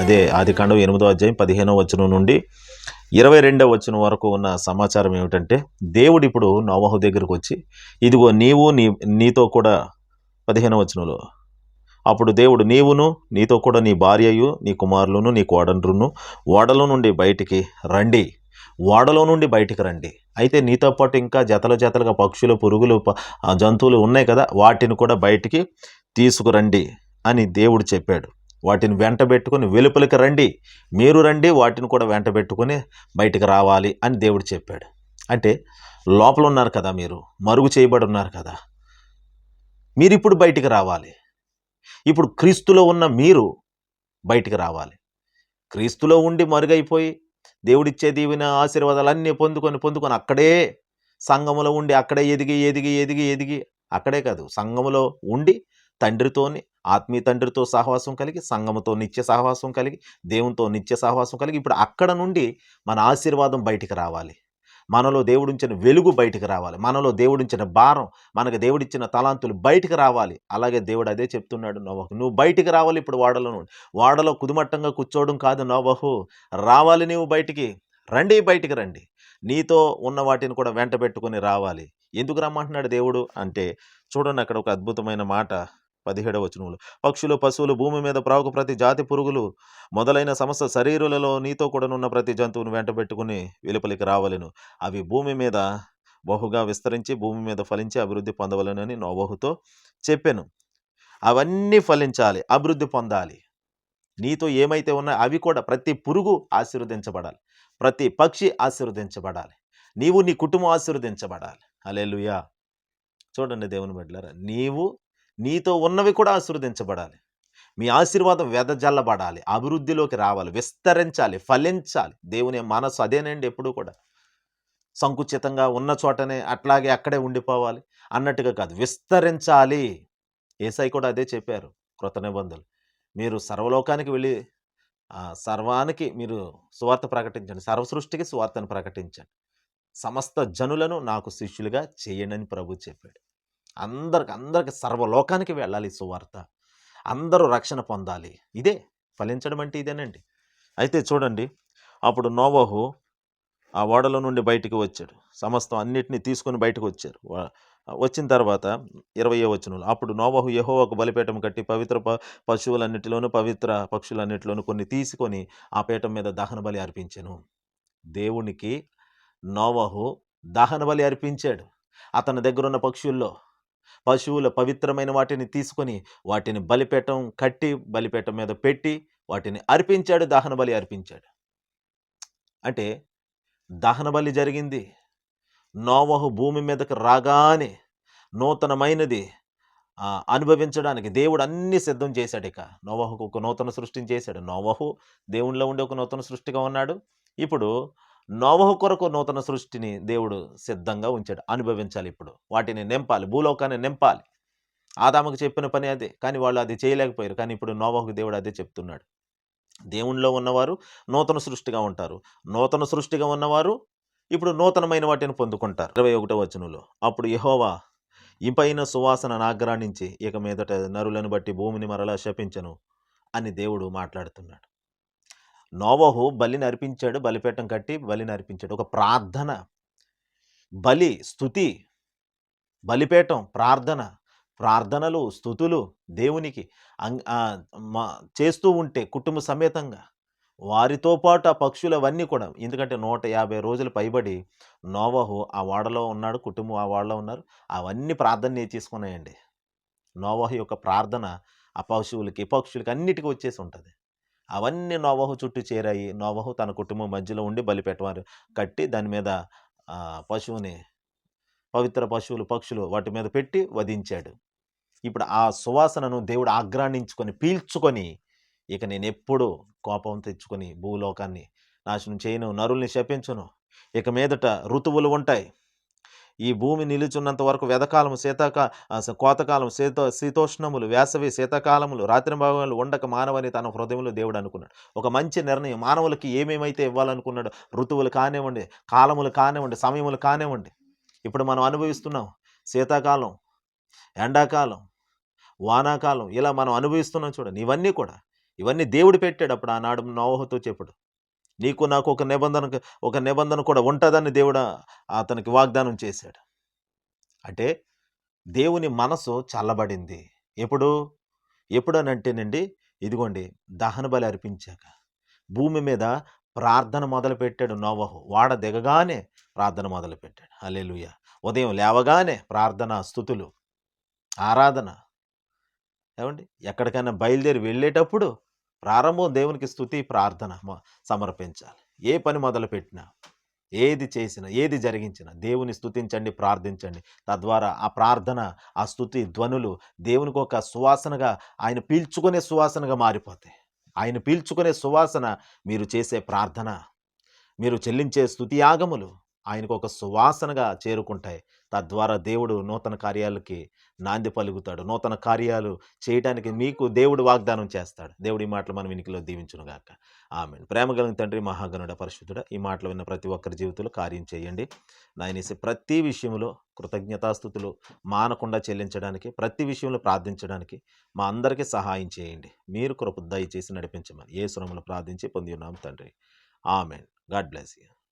అదే ఆదికాండం ఎనిమిదో అధ్యాయం పదిహేనో వచనం నుండి ఇరవై రెండవ వచనం వరకు ఉన్న సమాచారం ఏమిటంటే దేవుడు ఇప్పుడు నోవహు దగ్గరకు వచ్చి ఇదిగో నీవు నీ నీతో కూడా పదిహేనవ వచనంలో అప్పుడు దేవుడు నీవును నీతో కూడా నీ భార్యయు నీ కుమారులను నీ కోడండ్రును ఓడలో నుండి బయటికి రండి ఓడలో నుండి బయటికి రండి. అయితే నీతో పాటు ఇంకా జతలు జతలుగా పక్షులు పురుగులు జంతువులు ఉన్నాయి కదా వాటిని కూడా బయటికి తీసుకురండి అని దేవుడు చెప్పాడు. వాటిని వెంట పెట్టుకుని వెలుపలికి రండి మీరు రండి వాటిని కూడా వెంట పెట్టుకుని బయటికి రావాలి అని దేవుడు చెప్పాడు. అంటే లోపల ఉన్నారు కదా మీరు మరుగు చేయబడి ఉన్నారు కదా. మీరు ఇప్పుడు బయటికి రావాలి. ఇప్పుడు క్రీస్తులో ఉన్న మీరు బయటికి రావాలి. క్రీస్తులో ఉండి మరుగైపోయి దేవుడిచ్చే దీవెన ఆశీర్వాదాలన్నీ పొందుకొని పొందుకొని అక్కడే సంఘములో ఉండి అక్కడే ఎదిగి ఎదిగి ఎదిగి ఎదిగి అక్కడే కాదు సంఘములో ఉండి తండ్రితోని ఆత్మీయ తండ్రితో సహవాసం కలిగి సంఘముతో నిత్య సహవాసం కలిగి దేవునితో నిత్య సహవాసం కలిగి ఇప్పుడు అక్కడ నుండి మన ఆశీర్వాదం బయటికి రావాలి. మనలో దేవుడించిన వెలుగు బయటికి రావాలి. మనలో దేవుడించిన భారం మనకు దేవుడిచ్చిన తలాంతులు బయటికి రావాలి. అలాగే దేవుడు అదే చెప్తున్నాడు నోవహు నువ్వు బయటికి రావాలి ఇప్పుడు వాడలో నుండి. వాడలో కుదుమట్టంగా కూర్చోవడం కాదు నోవహు. రావాలి నీవు బయటికి. రండి బయటికి రండి. నీతో ఉన్న వాటిని కూడా వెంట పెట్టుకొని రావాలి. ఎందుకు రమ్మంటున్నాడు దేవుడు? అంటే చూడండి అక్కడ ఒక అద్భుతమైన మాట. పదిహేడవ వచనములు. పక్షులు పశువులు భూమి మీద ప్రావుకు ప్రతి జాతి పురుగులు మొదలైన సమస్త శరీరులలో నీతో కూడానున్న ఉన్న ప్రతి జంతువును వెంటబెట్టుకుని వెలుపలికి రావలను. అవి భూమి మీద బహుగా విస్తరించి భూమి మీద ఫలించి అభివృద్ధి పొందవలనని నోబహుతో చెప్పాను. అవన్నీ ఫలించాలి అభివృద్ధి పొందాలి. నీతో ఏమైతే ఉన్నాయో అవి కూడా ప్రతి పురుగు ఆశీర్వదించబడాలి. ప్రతి పక్షి ఆశీర్వదించబడాలి. నీవు నీ కుటుంబం ఆశీర్వదించబడాలి. అలెలుయా చూడండి దేవుని బిడ్డలారా నీవు నీతో ఉన్నవి కూడా ఆశీర్వదించబడాలి. మీ ఆశీర్వాదం వెదజల్లబడాలి. అభివృద్ధిలోకి రావాలి. విస్తరించాలి. ఫలించాలి. దేవుని మనసు అదేనండి ఎప్పుడు కూడా. సంకుచితంగా ఉన్న చోటనే అట్లాగే అక్కడే ఉండిపోవాలి. అన్నట్టుగా కాదు. విస్తరించాలి. ఏసై కూడా అదే చెప్పారు. కృత నిబంధనలు. మీరు సర్వలోకానికి వెళ్ళి సర్వానికి మీరు సువార్త ప్రకటించండి. సర్వసృష్టికి సువార్తను ప్రకటించండి. సమస్త జనులను నాకు శిష్యులుగా చేయండి అని ప్రభు చెప్పాడు. అందరికి అందరికి సర్వలోకానికి వెళ్ళాలి సువార్త. అందరూ రక్షణ పొందాలి. ఇదే ఫలించడం అంటే ఇదేనండి. అయితే చూడండి అప్పుడు నోవహు ఆ ఓడలో నుండి బయటికి వచ్చాడు. సమస్తం అన్నిటినీ తీసుకొని బయటకు వచ్చారు. వచ్చిన తర్వాత ఇరవయో వచనంలో అప్పుడు నోవహు యెహోవాకు బలిపీఠం కట్టి పవిత్ర ప పశువులన్నిటిలోనూ పవిత్ర పక్షులన్నిటిలోనూ కొన్ని తీసుకొని ఆ పీఠం మీద దహన బలి అర్పించాను. దేవునికి నోవహు దహన బలి అర్పించాడు. అతని దగ్గర ఉన్న పక్షుల్లో పశువుల పవిత్రమైన వాటిని తీసుకొని వాటిని బలిపీఠం కట్టి బలిపీఠం మీద పెట్టి వాటిని అర్పించాడు దహన బలి అర్పించాడు. అంటే దహన బలి జరిగింది. నోవహు భూమి మీదకి రాగానే నూతనమైనది అనుభవించడానికి దేవుడు అన్ని సిద్ధం చేశాడు ఇక. నోవహుకు ఒక నూతన సృష్టిని చేశాడు. నోవహు దేవునిలో ఉండే ఒక నూతన సృష్టిగా ఉన్నాడు. ఇప్పుడు నోవహు కొరకు నూతన సృష్టిని దేవుడు సిద్ధంగా ఉంచాడు అనుభవించాలి ఇప్పుడు. వాటిని నింపాలి భూలోకాన్ని నింపాలి. ఆదాముకు చెప్పిన పని అదే కానీ వాళ్ళు అది చేయలేకపోయారు కానీ ఇప్పుడు నోవహుకు దేవుడు అదే చెప్తున్నాడు. దేవునిలో ఉన్నవారు నూతన సృష్టిగా ఉంటారు. నూతన సృష్టిగా ఉన్నవారు ఇప్పుడు నూతనమైన వాటిని పొందుకుంటారు. ఇరవై ఒకటో వచనంలో అప్పుడు యహోవా ఇంపైన సువాసన నాగ్రాణించి ఇక మీదట నరులను బట్టి భూమిని మరలా శపించను అని దేవుడు మాట్లాడుతున్నాడు. నోవహు బలిని అర్పించాడు బలిపీఠం కట్టి బలిని అర్పించాడు ఒక ప్రార్థన బలి స్థుతి బలిపీఠం ప్రార్థన ప్రార్థనలు స్థుతులు దేవునికి చేస్తూ ఉంటే కుటుంబ సమేతంగా వారితో పాటు ఆ పక్షులు అవన్నీ కూడా ఎందుకంటే నూట యాభై రోజులు పైబడి నోవహు ఆ వాడలో ఉన్నాడు కుటుంబం ఆ వాడలో ఉన్నారు అవన్నీ ప్రార్థన తీసుకున్నాయండి నోవహు యొక్క ప్రార్థన ఆ పశువులకి పక్షులకి అన్నిటికీ వచ్చేసి ఉంటుంది. అవన్నీ నోవహు చుట్టూ చేరాయి. నోవహు తన కుటుంబం మధ్యలో ఉండి బలిపెట్టవారు కట్టి దాని మీద పశువుని పవిత్ర పశువులు పక్షులు వాటి మీద పెట్టి వధించాడు. ఇప్పుడు ఆ సువాసనను దేవుడు ఆగ్రాణించుకొని పీల్చుకొని ఇక నేను ఎప్పుడు కోపం తెచ్చుకొని భూలోకాన్ని నాశనం చేయను నరుల్ని శపించను. ఇక మీదట ఋతువులు ఉంటాయి. ఈ భూమి నిలుచున్నంత వరకు వెదకాలము శీతాక కోతకాలం శీత శీతోష్ణములు వేసవి శీతాకాలములు రాత్రి భాగాలు ఉండక మానవని తన హృదయంలో దేవుడు అనుకున్నాడు. ఒక మంచి నిర్ణయం మానవులకి ఏమేమైతే ఇవ్వాలనుకున్నాడు ఋతువులు కానివ్వండి కాలములు కానివ్వండి సమయములు కానివ్వండి ఇప్పుడు మనం అనుభవిస్తున్నాం శీతాకాలం ఎండాకాలం వానాకాలం ఇలా మనం అనుభవిస్తున్నాం చూడండి. ఇవన్నీ కూడా ఇవన్నీ దేవుడు పెట్టాడు అప్పుడు ఆనాడు నోహతో చెప్పుడు. నీకు నాకు ఒక నిబంధన ఒక నిబంధన కూడా ఉంటుందని దేవుడు అతనికి వాగ్దానం చేశాడు. అంటే దేవుని మనసు చల్లబడింది. ఎప్పుడు? ఎప్పుడనంటేనండి ఇదిగోండి దహన బలి అర్పించాక. భూమి మీద ప్రార్థన మొదలుపెట్టాడు నోవహు. వాడ దిగగానే ప్రార్థన మొదలుపెట్టాడు. అలెలుయ ఉదయం లేవగానే ప్రార్థన స్థుతులు ఆరాధన. ఏమండి? ఎక్కడికైనా బయలుదేరి వెళ్ళేటప్పుడు ప్రారంభం దేవునికి స్థుతి ప్రార్థన మ- సమర్పించాలి. ఏ పని మొదలుపెట్టినా ఏది చేసినా ఏది జరిగించినా దేవుని స్థుతించండి ప్రార్థించండి. తద్వారా ఆ ప్రార్థన ఆ స్థుతి ధ్వనులు దేవునికి ఒక సువాసనగా ఆయన పీల్చుకునే సువాసనగా మారిపోతాయి. ఆయన పీల్చుకునే సువాసన మీరు చేసే ప్రార్థన మీరు చెల్లించే స్థుతి యాగములు ఆయనకు ఒక సువాసనగా చేరుకుంటాయి. తద్వారా దేవుడు నూతన కార్యాలకి నాంది పలుకుతాడు. నూతన కార్యాలు చేయడానికి మీకు దేవుడు వాగ్దానం చేస్తాడు. దేవుడి మాటలు మనం వినికిలో దీవించునుగాక ఆమె ప్రేమ కలిగిన తండ్రి మహాగణుడ పరిశుద్ధుడ ఈ మాటలు విన్న ప్రతి ఒక్కరి జీవితంలో కార్యం చేయండి. నాయనేసి ప్రతి విషయంలో కృతజ్ఞతాస్థుతులు మానకుండా చెల్లించడానికి ప్రతి విషయంలో ప్రార్థించడానికి మా అందరికీ సహాయం చేయండి. మీరు కృప దయచేసి నడిపించమని ఏ సురములు ప్రార్థించి పొంది ఉన్నాం తండ్రి. ఆమెన్. God bless you.